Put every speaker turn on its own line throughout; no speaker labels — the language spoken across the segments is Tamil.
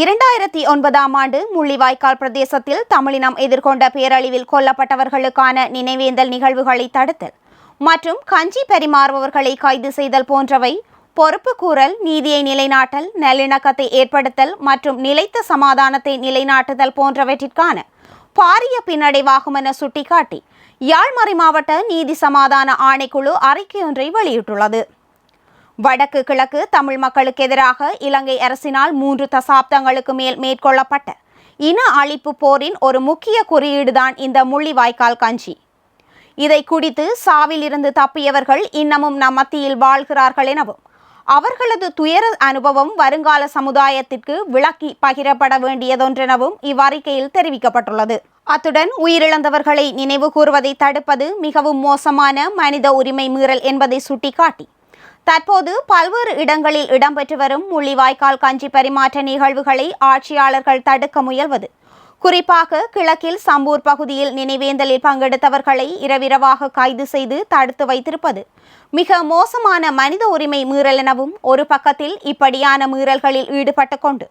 இரண்டாயிரத்தி ஒன்பதாம் ஆண்டு முள்ளிவாய்க்கால் பிரதேசத்தில் தமிழினம் எதிர்கொண்ட பேரழிவில் கொல்லப்பட்டவர்களுக்கான நினைவேந்தல் நிகழ்வுகளை தடுத்தல் மற்றும் கஞ்சி பரிமாறுபவர்களை கைது செய்தல் போன்றவை பொறுப்பு கூறல் நீதியை நிலைநாட்டல் நல்லிணக்கத்தை ஏற்படுத்தல் மற்றும் நிலைத்த சமாதானத்தை நிலைநாட்டுதல் போன்றவற்றிற்கான பாரிய பின்னடைவாகும் என சுட்டிக்காட்டி யாழ்மறை மாவட்ட நீதி சமாதான ஆணைக்குழு அறிக்கையொன்றை வெளியிட்டுள்ளது. வடக்கு கிழக்கு தமிழ் மக்களுக்கு எதிராக இலங்கை அரசினால் மூன்று தசாப்தங்களுக்கு மேல் மேற்கொள்ளப்பட்ட இன அழிப்பு போரின் ஒரு முக்கிய குறியீடுதான் இந்த முள்ளிவாய்க்கால் கஞ்சி. இதை குடித்து சாவில் இருந்து தப்பியவர்கள் இன்னமும் நம் மத்தியில் வாழ்கிறார்கள் எனவும் அவர்களது துயர அனுபவம் வருங்கால சமுதாயத்திற்கு விளக்கி பகிரப்பட வேண்டியதொன்றெனவும் இவ்வறிக்கையில் தெரிவிக்கப்பட்டுள்ளது. அத்துடன் உயிரிழந்தவர்களை நினைவு கூறுவதை தடுப்பது மிகவும் மோசமான மனித உரிமை மீறல் என்பதை சுட்டிக்காட்டி தற்போது பல்வேறு இடங்களில் இடம்பெற்று வரும் முள்ளிவாய்க்கால் கஞ்சி பரிமாற்ற நிகழ்வுகளை ஆட்சியாளர்கள் தடுக்க முயல்வது. குறிப்பாக கிழக்கில் சம்பூர் பகுதியில் நினைவேந்தலில் பங்கெடுத்தவர்களை இரவிரவாக கைது செய்து தடுத்து வைத்திருப்பது. மிக மோசமான மனித உரிமை மீறல் எனவும் ஒரு பக்கத்தில் இப்படியான மீறல்களில் ஈடுபட்டு கொண்டு.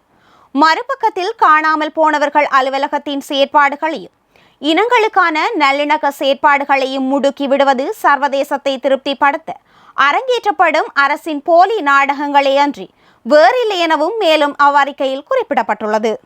மறுபக்கத்தில் காணாமல் போனவர்கள் அலுவலகத்தின் செயற்பாடுகளையும் இனங்களுக்கான நல்லிணக்க செயற்பாடுகளையும் முடுக்கி விடுவது சர்வதேசத்தை திருப்திப்படுத்த அரங்கேற்றப்படும் அரசின் போலி நாடகங்களே அன்றி வேறில்லை எனவும் மேலும் அவ்வறிக்கையில் குறிப்பிடப்பட்டுள்ளது.